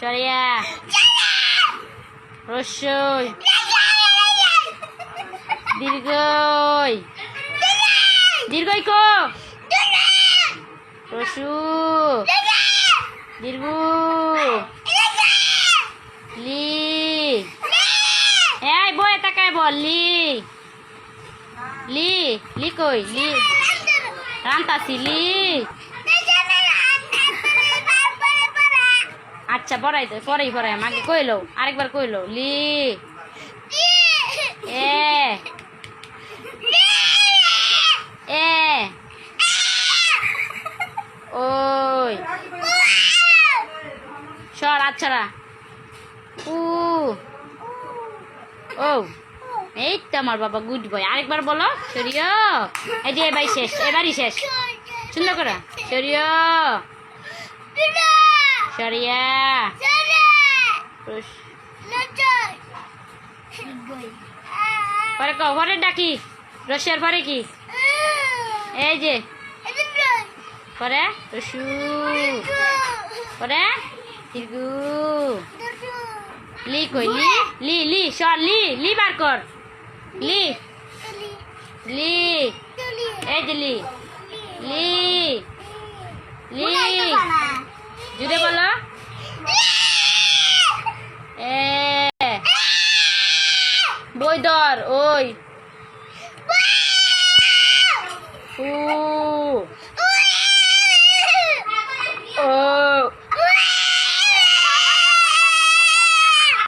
সরিয়া। রস্যই দীর্ঘই। দীর্ঘই কো। রসু দীর্ঘ। লি। এই বই তাকায় বল, লি। লি লি কই? লি। রান্তাছি, লি। আচ্ছা পড়াই তো পরেই পড়াই। আমাকে কইলো, আরেকবার কইলো, লি। এ। এ। ওই। সর আচ্ছারা ও। এই তো আমার বাবা গুড বয়। আরেকবার বলো সরিয় এই যে, এবারই শেষ এবারই শেষ। সুন্দর করে সরিয় সরিয়া পরে কও পরে ডাকি রসের পরে কি এই যে পরে রসু পরে লি কই লি লি লি সর লি লি বার কর লি লি এই যে লি লি লি জুড়ে বলো। এ। বই ধর ওই।